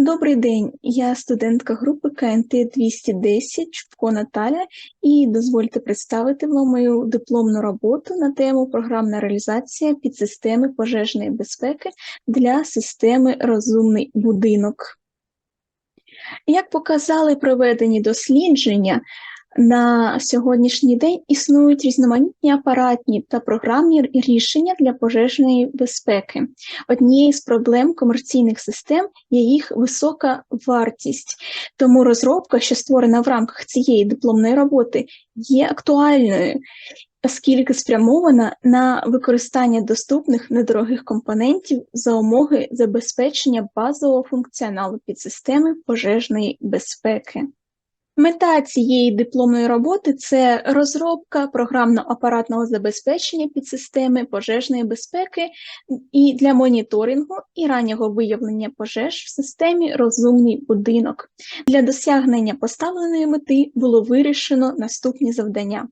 Добрий день, я студентка групи КНТ 210 Чупко Наталя, і дозвольте представити вам мою дипломну роботу на тему програмна реалізація підсистеми пожежної безпеки для системи Розумний будинок. Як показали проведені дослідження, на сьогоднішній день існують різноманітні апаратні та програмні рішення для пожежної безпеки. Однією з проблем комерційних систем є їх висока вартість, тому розробка, що створена в рамках цієї дипломної роботи, є актуальною, оскільки спрямована на використання доступних недорогих компонентів за умоги забезпечення базового функціоналу підсистеми пожежної безпеки. Мета цієї дипломної роботи це розробка програмно-апаратного забезпечення підсистеми пожежної безпеки і для моніторингу і раннього виявлення пожеж в системі Розумний будинок. Для досягнення поставленої мети було вирішено наступні завдання: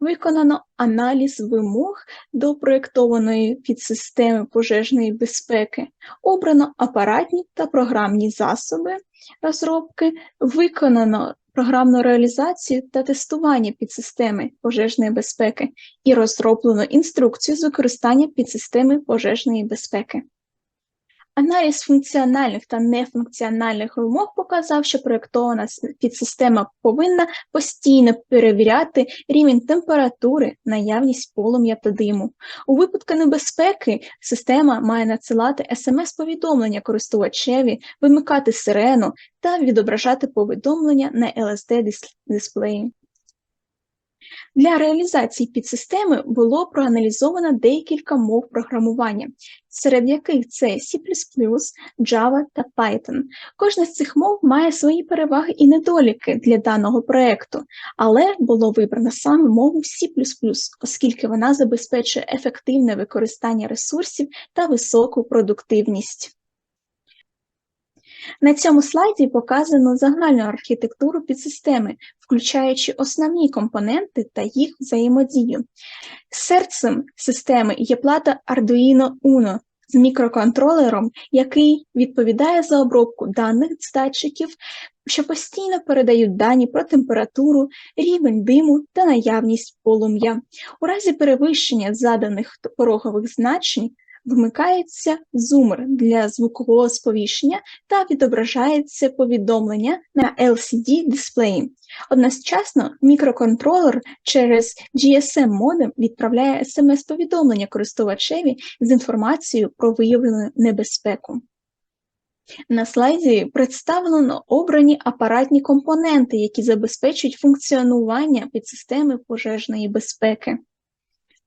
виконано аналіз вимог до проєктованої підсистеми пожежної безпеки, обрано апаратні та програмні засоби розробки, виконано програмну реалізацію та тестування підсистеми пожежної безпеки і розроблено інструкцію з використання підсистеми пожежної безпеки. Аналіз функціональних та нефункціональних вимог показав, що проєктована підсистема повинна постійно перевіряти рівень температури, наявність полум'я та диму. У випадку небезпеки система має надсилати смс-повідомлення користувачеві, вимикати сирену та відображати повідомлення на LSD-дисплеї. Для реалізації підсистеми було проаналізовано декілька мов програмування, серед яких це C++, Java та Python. Кожна з цих мов має свої переваги і недоліки для даного проєкту, але було вибрано саме мову C++, оскільки вона забезпечує ефективне використання ресурсів та високу продуктивність. На цьому слайді показано загальну архітектуру підсистеми, включаючи основні компоненти та їх взаємодію. Серцем системи є плата Arduino Uno з мікроконтролером, який відповідає за обробку даних з датчиків, що постійно передають дані про температуру, рівень диму та наявність полум'я. У разі перевищення заданих порогових значень вмикається зумер для звукового сповіщення та відображається повідомлення на LCD-дисплеї. Одночасно мікроконтролер через GSM-модем відправляє смс-повідомлення користувачеві з інформацією про виявлену небезпеку. На слайді представлено обрані апаратні компоненти, які забезпечують функціонування підсистеми пожежної безпеки.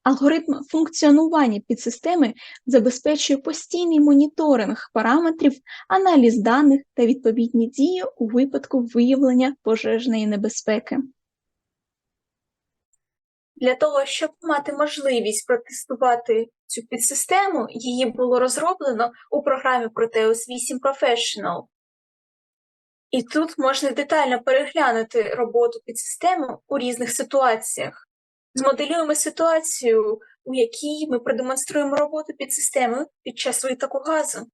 Алгоритм функціонування підсистеми забезпечує постійний моніторинг параметрів, аналіз даних та відповідні дії у випадку виявлення пожежної небезпеки. Для того, щоб мати можливість протестувати цю підсистему, її було розроблено у програмі Proteus 8 Professional. І тут можна детально переглянути роботу підсистеми у різних ситуаціях. Змоделюємо ситуацію, у якій ми продемонструємо роботу під системою під час витоку газу.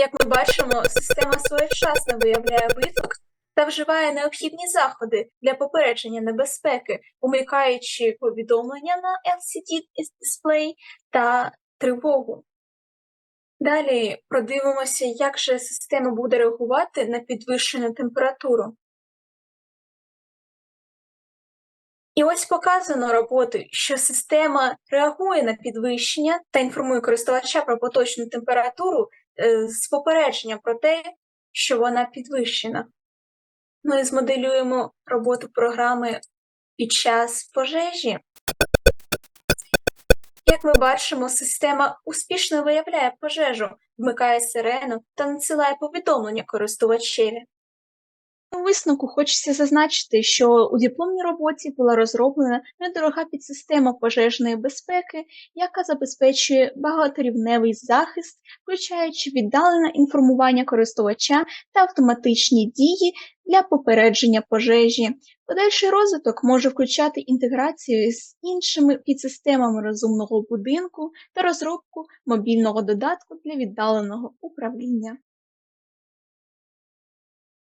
Як ми бачимо, система своєчасно виявляє виток та вживає необхідні заходи для попередження небезпеки, умикаючи повідомлення на LCD-дисплей та тривогу. Далі продивимося, як же система буде реагувати на підвищену температуру. І ось показано роботи, що система реагує на підвищення та інформує користувача про поточну температуру е, з попередження про те, що вона підвищена. Ми змоделюємо роботу програми під час пожежі. Як ми бачимо, система успішно виявляє пожежу, вмикає сирену та надсилає повідомлення користувачеві. У висновку хочеться зазначити, що у дипломній роботі була розроблена недорога підсистема пожежної безпеки, яка забезпечує багаторівневий захист, включаючи віддалене інформування користувача та автоматичні дії для попередження пожежі. Подальший розвиток може включати інтеграцію з іншими підсистемами розумного будинку та розробку мобільного додатку для віддаленого управління.